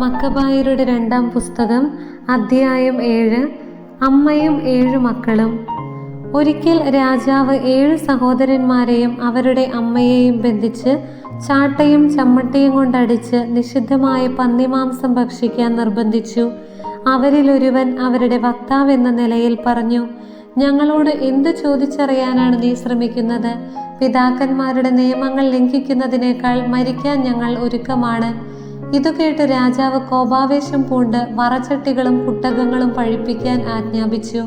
മക്കബായരുടെ രണ്ടാം പുസ്തകം അധ്യായം ഏഴ് അമ്മയും ഏഴ് മക്കളും. ഒരിക്കൽ രാജാവ് ഏഴ് സഹോദരന്മാരെയും അവരുടെ അമ്മയെയും ബന്ധിച്ച് ചാട്ടയും ചമ്മട്ടിയും കൊണ്ടടിച്ച് നിഷിദ്ധമായ പന്നിമാംസം ഭക്ഷിക്കാൻ നിർബന്ധിച്ചു. അവരിലൊരുവൻ അവരുടെ വക്താവെന്ന നിലയിൽ പറഞ്ഞു ഞങ്ങളോട് എന്ത് ചോദിച്ചറിയാനാണ് നീ ശ്രമിക്കുന്നത്? പിതാക്കന്മാരുടെ നിയമങ്ങൾ ലംഘിക്കുന്നതിനേക്കാൾ മരിക്കാൻ ഞങ്ങൾ ഒരുക്കമാണ്. ഇതു കേട്ട് രാജാവ് കോപാവേശം പൂണ്ട് വറച്ചട്ടികളും കുട്ടകങ്ങളും പഴിപ്പിക്കാൻ ആജ്ഞാപിച്ചു.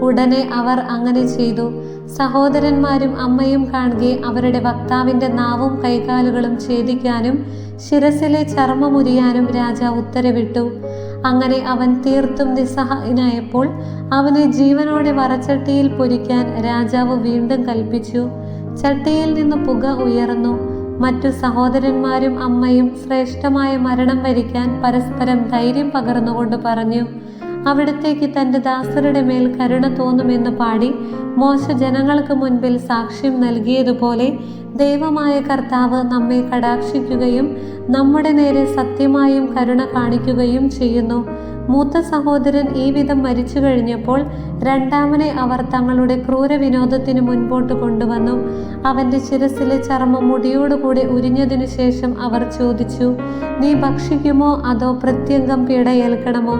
ഉടനെ അവർ അങ്ങനെ ചെയ്തു. സഹോദരന്മാരും അമ്മയും കാണുകെ അവരുടെ വക്താവിന്റെ നാവും കൈകാലുകളും ഛേദിക്കാനും ശിരസിലെ ചർമ്മമുരിയാനും രാജാവ് ഉത്തരവിട്ടു. അങ്ങനെ അവൻ തീർത്തും നിസ്സഹായനായപ്പോൾ അവനെ ജീവനോടെ വറച്ചട്ടിയിൽ പൊരിക്കാൻ രാജാവ് വീണ്ടും കൽപ്പിച്ചു. ചട്ടിയിൽ നിന്ന് പുക ഉയർന്നു. മറ്റു സഹോദരന്മാരും അമ്മയും ശ്രേഷ്ഠമായ മരണം വരിക്കാൻ പരസ്പരം ധൈര്യം പകർന്നുകൊണ്ട് പറഞ്ഞു അവിടത്തേക്ക് തന്റെ ദാസരുടെ മേൽ കരുണ തോന്നുമെന്ന് പാടി മോശ ജനങ്ങൾക്ക് മുൻപിൽ സാക്ഷ്യം നൽകിയതുപോലെ ദൈവമായ കർത്താവ് നമ്മെ കടാക്ഷിക്കുകയും നമ്മുടെ നേരെ സത്യമായും കരുണ കാണിക്കുകയും ചെയ്യുന്നു. മൂത്ത സഹോദരൻ ഈ വിധം മരിച്ചു കഴിഞ്ഞപ്പോൾ രണ്ടാമനെ അവർ തങ്ങളുടെ ക്രൂര വിനോദത്തിന് മുൻപോട്ട് കൊണ്ടുവന്നു. അവന്റെ ശിരസിലെ ചർമ്മം മുടിയോടുകൂടി ഉരിഞ്ഞതിനു ശേഷം അവർ ചോദിച്ചു നീ ഭക്ഷിക്കുമോ? അതോ പ്രത്യംഗം പീഡയേൽക്കണമോ?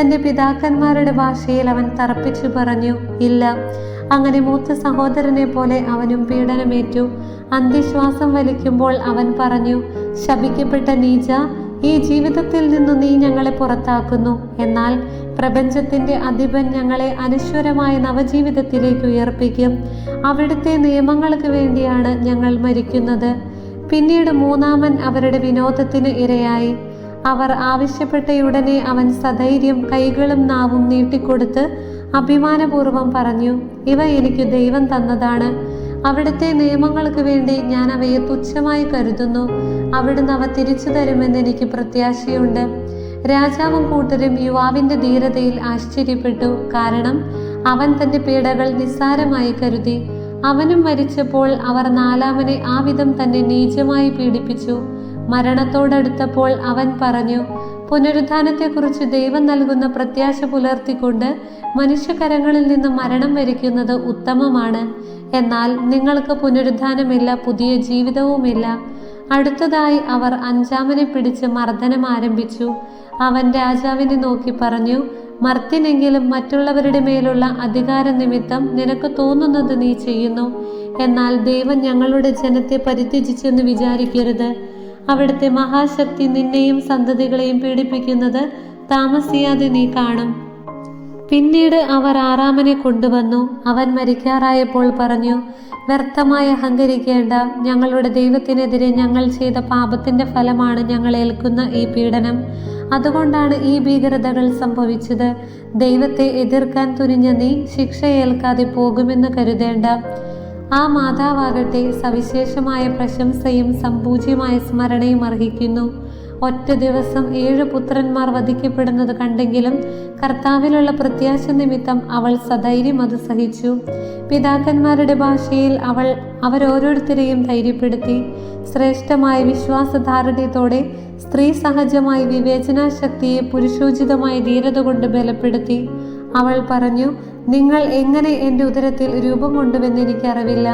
തന്റെ പിതാക്കന്മാരുടെ ഭാഷയിൽ അവൻ തറപ്പിച്ചു പറഞ്ഞു ഇല്ല അങ്ങനെ മൂത്ത സഹോദരനെ പോലെ അവനും പീഡനമേറ്റു. അന്ത്യശ്വാസം വലിക്കുമ്പോൾ അവൻ പറഞ്ഞു ശപിക്കപ്പെട്ട നീജ ഈ ജീവിതത്തിൽ നിന്നു നീ ഞങ്ങളെ പുറത്താക്കുന്നു. എന്നാൽ പ്രപഞ്ചത്തിന്റെ അധിപൻ ഞങ്ങളെ അനശ്വരമായ നവജീവിതത്തിലേക്ക് ഉയർപ്പിക്കും. അവിടുത്തെ നിയമങ്ങൾക്ക് വേണ്ടിയാണ് ഞങ്ങൾ മരിക്കുന്നത്. പിന്നീട് മൂന്നാമൻ അവരുടെ വിനോദത്തിന് ഇരയായി. അവർ ആവശ്യപ്പെട്ടയുടനെ അവൻ സധൈര്യം കൈകളും നാവും നീട്ടിക്കൊടുത്ത് അഭിമാനപൂർവം പറഞ്ഞു ഇവ എനിക്ക് ദൈവം തന്നതാണ്. അവിടുത്തെ നിയമങ്ങൾക്ക് വേണ്ടി ഞാൻ അവയെ തുച്ഛമായി കരുതുന്നു. അവിടുന്ന് അവ തിരിച്ചു തരുമെന്ന് എനിക്ക് പ്രത്യാശയുണ്ട്. രാജാവും കൂട്ടരും യുവാവിന്റെ ധീരതയിൽ ആശ്ചര്യപ്പെട്ടു. കാരണം അവൻ തന്റെ പീഡകൾ നിസ്സാരമായി കരുതി. അവനും മരിച്ചപ്പോൾ അവർ നാലാമനെ ആ വിധം തന്നെ നീചമായി പീഡിപ്പിച്ചു. മരണത്തോടടുത്തപ്പോൾ അവൻ പറഞ്ഞു പുനരുദ്ധാനത്തെക്കുറിച്ച് ദൈവം നൽകുന്ന പ്രത്യാശ പുലർത്തിക്കൊണ്ട് മനുഷ്യകരങ്ങളിൽ നിന്ന് മരണം വരിക്കുന്നത് ഉത്തമമാണ്. എന്നാൽ നിങ്ങൾക്ക് പുനരുദ്ധാനമില്ല പുതിയ ജീവിതവുമില്ല. അടുത്തതായി അവർ അഞ്ചാമനെ പിടിച്ച് മർദ്ദനം ആരംഭിച്ചു. അവൻ രാജാവിനെ നോക്കി പറഞ്ഞു മർത്തിനെങ്കിലും മറ്റുള്ളവരുടെ മേലുള്ള അധികാര നിമിത്തം നിനക്ക് തോന്നുന്നത് നീ ചെയ്യുന്നു. എന്നാൽ ദൈവം ഞങ്ങളുടെ ജനത്തെ പരിത്യജിച്ചെന്ന് വിചാരിക്കരുത്. അവിടുത്തെ മഹാശക്തി നിന്നെയും സന്തതികളെയും പീഡിപ്പിക്കുന്നത് താമസിയാതെ നീ കാണും. പിന്നീട് അവർ ആറാമനെ കൊണ്ടുവന്നു. അവൻ മരിക്കാറായപ്പോൾ പറഞ്ഞു വ്യർത്ഥമായി അഹങ്കരിക്കേണ്ട. ഞങ്ങളുടെ ദൈവത്തിനെതിരെ ഞങ്ങൾ ചെയ്ത പാപത്തിന്റെ ഫലമാണ് ഞങ്ങൾ ഏൽക്കുന്ന ഈ പീഡനം. അതുകൊണ്ടാണ് ഈ ഭീകരതകൾ സംഭവിച്ചത്. ദൈവത്തെ എതിർക്കാൻ തുനിഞ്ഞ നീ ശിക്ഷ ഏൽക്കാതെ പോകുമെന്ന് കരുതേണ്ട. ആ മാതാവാകട്ടെ സവിശേഷമായ പ്രശംസയും സമ്പൂജ്യമായ സ്മരണയും അർഹിക്കുന്നു. ഒറ്റ ദിവസം ഏഴ് പുത്രന്മാർ വധിക്കപ്പെടുന്നത് കണ്ടെങ്കിലും കർത്താവിലുള്ള പ്രത്യാശ നിമിത്തം അവൾ സധൈര്യം അത് സഹിച്ചു. പിതാക്കന്മാരുടെ ഭാഷയിൽ അവൾ അവരോരോരുത്തരെയും ധൈര്യപ്പെടുത്തി. ശ്രേഷ്ഠമായ വിശ്വാസധാരണത്തോടെ സ്ത്രീ സഹജമായ വിവേചനാശക്തിയെ പുരുഷോചിതമായ ധീരത കൊണ്ട് ബലപ്പെടുത്തി. അവൾ പറഞ്ഞു നിങ്ങൾ എങ്ങനെ എന്റെ ഉദരത്തിൽ രൂപം കൊണ്ടുവെന്ന് എനിക്കറിവില്ല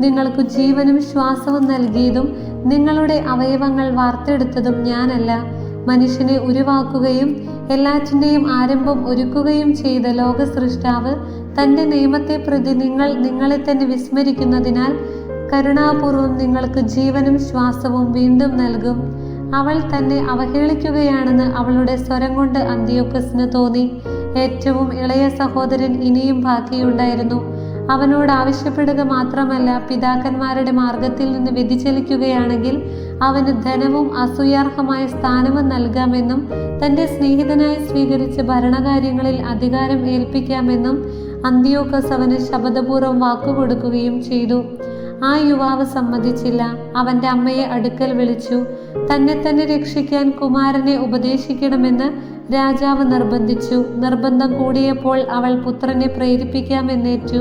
നിങ്ങൾക്ക് ജീവനും ശ്വാസവും നൽകിയതും നിങ്ങളുടെ അവയവങ്ങൾ വാർത്തെടുത്തതും ഞാനല്ല. മനുഷ്യനെ ഉരുവാക്കുകയും എല്ലാറ്റിന്റെയും ആരംഭം ഒരുക്കുകയും ചെയ്ത ലോക സൃഷ്ടാവ് തന്റെ നിയമത്തെ പ്രതി നിങ്ങൾ നിങ്ങളെ തന്നെ വിസ്മരിക്കുന്നതിനാൽ കരുണാപൂർവം നിങ്ങൾക്ക് ജീവനും ശ്വാസവും വീണ്ടും നൽകും. അവൾ തന്നെ അവഹേളിക്കുകയാണെന്ന് അവളുടെ സ്വരം കൊണ്ട് അന്ത്യോക്കസിന് തോന്നി. ഏറ്റവും ഇളയ സഹോദരൻ ഇനിയും ബാക്കിയുണ്ടായിരുന്നു. അവനോട് ആവശ്യപ്പെടുക മാത്രമല്ല പിതാക്കന്മാരുടെ മാർഗത്തിൽ നിന്ന് വ്യതിചലിക്കുകയാണെങ്കിൽ അവന് ധനവും അസൂയാർഹമായ സ്ഥാനവും നൽകാമെന്നും തന്റെ സ്നേഹിതനായി സ്വീകരിച്ച ഭരണകാര്യങ്ങളിൽ അധികാരം ഏൽപ്പിക്കാമെന്നും അന്ത്യോക്കസ് അവന് ശബദപൂർവം വാക്കുകൊടുക്കുകയും ചെയ്തു. ആ യുവാവ് സമ്മതിച്ചില്ല. അവന്റെ അമ്മയെ അടുക്കൽ വിളിച്ചു. തന്നെ തന്നെ രക്ഷിക്കാൻ കുമാരനെ ഉപദേശിക്കണമെന്ന് രാജാവ് നിർബന്ധിച്ചു. നിർബന്ധം കൂടിയപ്പോൾ അവൾ പുത്രനെ പ്രേരിപ്പിക്കാമെന്നേറ്റു.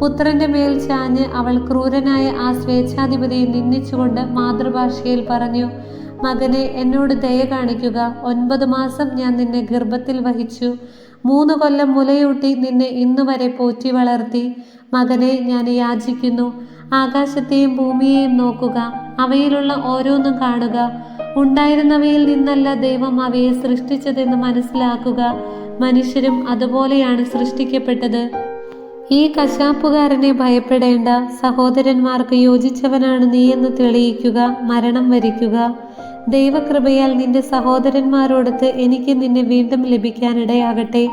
പുത്രന്റെ മേൽ ചാഞ്ഞ് അവൾ ക്രൂരനായ ആ സ്വേച്ഛാധിപതിയെ നിന്ദിച്ചുകൊണ്ട് മാതൃഭാഷയിൽ പറഞ്ഞു മകനെ എന്നോട് ദയ കാണിക്കുക. ഒൻപത് മാസം ഞാൻ നിന്നെ ഗർഭത്തിൽ വഹിച്ചു. മൂന്ന് കൊല്ലം മുലയൂട്ടി നിന്നെ ഇന്നുവരെ പോറ്റി വളർത്തി. മകനെ ഞാൻ യാചിക്കുന്നു. ആകാശത്തെയും ഭൂമിയെയും നോക്കുക. അവയിലുള്ള ഓരോന്നും കാണുക. ഉണ്ടായിരുന്നവയിൽ നിന്നല്ല ദൈവം അവയെ സൃഷ്ടിച്ചതെന്ന് മനസ്സിലാക്കുക. മനുഷ്യരും അതുപോലെയാണ് സൃഷ്ടിക്കപ്പെട്ടത്. ഈ കശാപ്പുകാരനെ ഭയപ്പെടേണ്ട. സഹോദരന്മാർക്ക് യോജിച്ചവനാണ് നീ എന്ന് തെളിയിക്കുക. മരണം വരിക്കുക. ദൈവകൃപയാൽ നിന്റെ സഹോദരന്മാരോടൊത്ത് എനിക്ക് നിന്നെ വീണ്ടും ലഭിക്കാനിടയാകട്ടെ.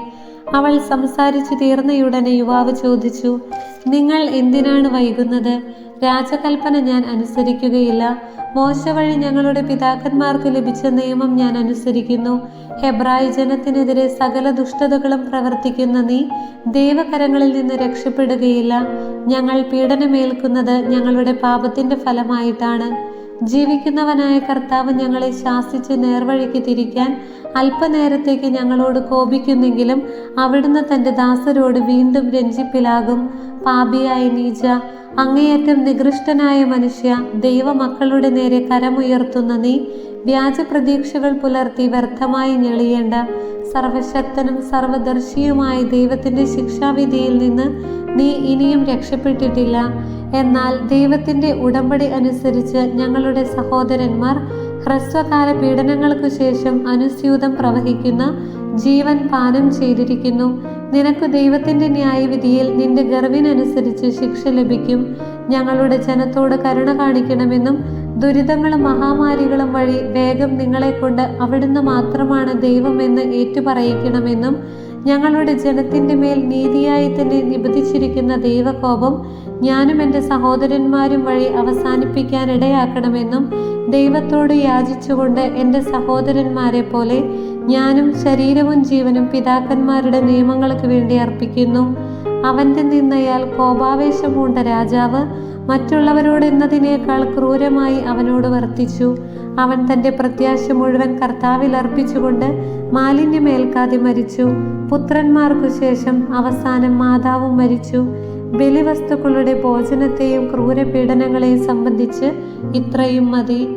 അവൾ സംസാരിച്ചു തീർന്നയുടനെ യുവാവ് ചോദിച്ചു നിങ്ങൾ എന്തിനാണ് വൈകുന്നത്? രാജകൽപ്പന ഞാൻ അനുസരിക്കുകയില്ല. മോശ വഴി ഞങ്ങളുടെ പിതാക്കന്മാർക്ക് ലഭിച്ച നിയമം ഞാൻ അനുസരിക്കുന്നു. ഹെബ്രായ ജനത്തിനെതിരെ സകല ദുഷ്ടതകളും പ്രവർത്തിക്കുന്ന നീ ദൈവകരങ്ങളിൽ നിന്ന് രക്ഷപ്പെടുകയില്ല. ഞങ്ങൾ പീഡനമേൽക്കുന്നത് ഞങ്ങളുടെ പാപത്തിന്റെ ഫലമായിട്ടാണ്. ജീവിക്കുന്നവനായ കർത്താവ് ഞങ്ങളെ ശാസിച്ച് നേർവഴിക്ക് തിരിക്കാൻ അല്പനേരത്തേക്ക് ഞങ്ങളോട് കോപിക്കുന്നെങ്കിലും അവിടുന്ന് തന്റെ ദാസരോട് വീണ്ടും രഞ്ജിപ്പിലാകും. പാപിയായ നീജ അങ്ങേയറ്റം നികൃഷ്ടനായ മനുഷ്യ ദൈവമക്കളുടെ നേരെ കരമുയർത്തുന്ന നീ വ്യാജ പ്രതീക്ഷകൾ പുലർത്തി വ്യർത്ഥമായി ഞെളിയേണ്ട. സർവശക്തനും സർവദർശിയുമായ ദൈവത്തിന്റെ ശിക്ഷാവിധിയിൽ നിന്ന് നീ ഇനിയും രക്ഷപ്പെട്ടിട്ടില്ല. എന്നാൽ ദൈവത്തിന്റെ ഉടമ്പടി അനുസരിച്ച് ഞങ്ങളുടെ സഹോദരന്മാർ ഹ്രസ്വകാല പീഡനങ്ങൾക്കു ശേഷം അനുസ്യൂതം പ്രവഹിക്കുന്ന ജീവൻ പാനം ചെയ്തിരിക്കുന്നു. നിനക്ക് ദൈവത്തിന്റെ ന്യായവിധിയിൽ നിന്റെ ഗർവിനനുസരിച്ച് ശിക്ഷ ലഭിക്കും. ഞങ്ങളുടെ ജനത്തോട് കരുണ കാണിക്കണമെന്നും ദുരിതങ്ങളും മഹാമാരികളും വഴി വേഗം നിങ്ങളെ കൊണ്ട് അവിടുന്ന് മാത്രമാണ് ദൈവമെന്ന് ഏറ്റുപറയിക്കണമെന്നും ഞങ്ങളുടെ ജനത്തിന്റെ മേൽ നീതിയായി തന്നെ നിബന്ധിച്ചിരിക്കുന്ന ദൈവകോപം ഞാനും എന്റെ സഹോദരന്മാരും വഴി അവസാനിപ്പിക്കാൻ ഇടയാക്കണമെന്നും ദൈവത്തോട് യാചിച്ചുകൊണ്ട് എന്റെ സഹോദരന്മാരെ പോലെ ഞാനും ശരീരവും ജീവനും പിതാക്കന്മാരുടെ നിയമങ്ങൾക്ക് വേണ്ടി അർപ്പിക്കുന്നു. അവന്റെ നിന്നയാൽ കോപാവേശം പൂണ്ട രാജാവ് മറ്റുള്ളവരോട് എന്നതിനേക്കാൾ ക്രൂരമായി അവനോട് വർത്തിച്ചു. അവൻ തന്റെ പ്രത്യാശ മുഴുവൻ കർത്താവിൽ അർപ്പിച്ചുകൊണ്ട് മാലിന്യമേൽക്കാതെ മരിച്ചു. പുത്രന്മാർക്കു ശേഷം അവസാനം മാതാവും മരിച്ചു. ബലിവസ്തുക്കളുടെ ഭോജനത്തെയും ക്രൂരപീഡനങ്ങളെയും സംബന്ധിച്ച് ഇത്രയും മതി.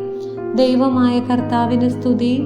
ദൈവമായ കർത്താവിന് സ്തുതി.